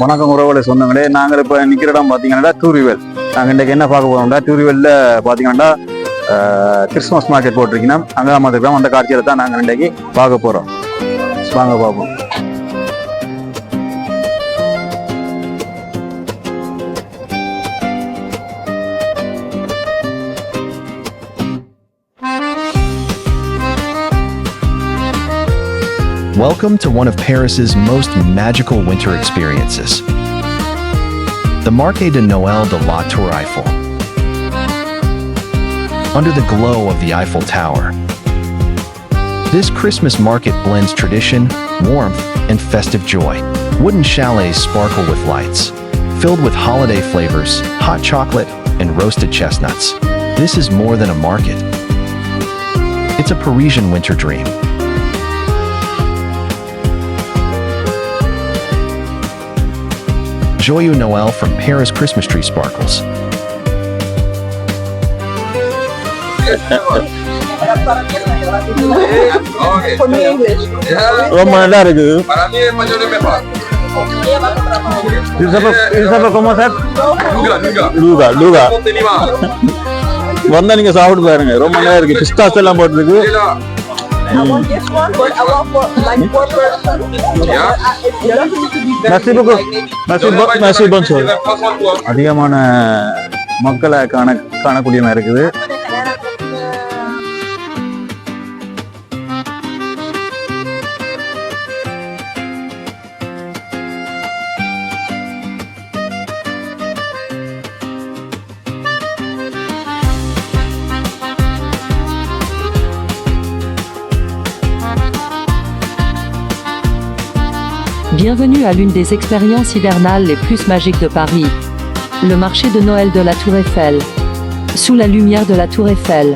வணக்கம் உறவுகளை சொந்தங்களே நாங்கள் இப்போ நிற்கிற இடம் பார்த்தீங்கன்னா டூரிவெல் நாங்கள் இன்றைக்கு என்ன பார்க்க போகிறோம்டா டூரிவெல்ல பார்த்தீங்கன்னா கிறிஸ்மஸ் மார்க்கெட் போட்டிருக்கீங்கன்னா அங்கே தான் பார்த்துக்கலாம் அந்த காட்சியில் தான் நாங்கள் இன்றைக்கு பார்க்க போகிறோம் வாங்க பார்ப்போம் Welcome to one of Paris's most magical winter experiences. The Marqué de Noël de la Tour Eiffel. Under the glow of the Eiffel Tower, this Christmas market blends tradition, warmth, and festive joy. Wooden chalets sparkle with lights, filled with holiday flavors, hot chocolate, and roasted chestnuts. This is more than a market. It's a Parisian winter dream. Joyeux Noel from Paris Christmas Tree Sparkles. For me, English. ¿Cómo es largo? Para mí es mejor. ¿Y sabes I want this one, but I want for like four person. Yeah. நசீபுக்கு Naseeba நசீபான்னு சொல்லு அதிகமான மக்களை காண காணக்கூடியவன் இருக்குது Bienvenue à l'une des expériences hivernales les plus magiques de Paris. Le marché de Noël de la Tour Eiffel. Sous la lumière de la Tour Eiffel.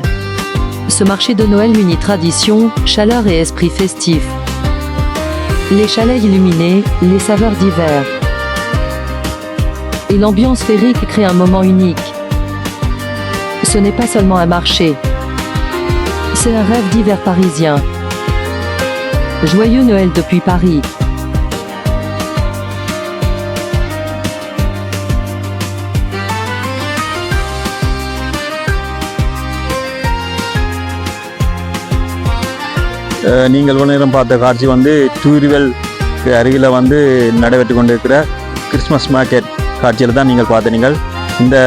Ce marché de Noël unit tradition, chaleur et esprit festif. Les chalets illuminés, les saveurs d'hiver. Et l'ambiance féerique crée un moment unique. Ce n'est pas seulement un marché. C'est un rêve d'hiver parisien. Joyeux Noël depuis Paris. நீங்கள் நேரம் பார்த்த காட்சி வந்து டூரிவெல்க்கு அருகில் வந்து நடைபெற்று கொண்டிருக்கிற Christmas market காட்சியில் தான் நீங்கள் பார்த்தீங்கள் இந்த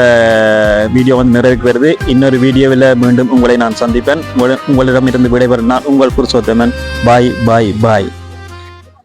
வீடியோ வந்து வருது இன்னொரு வீடியோவில் மீண்டும் உங்களை நான் சந்திப்பேன் உங்களிடமிருந்து விடைபெறும் நான் உங்கள் புருஷோத்தமன் பாய் பாய் பாய்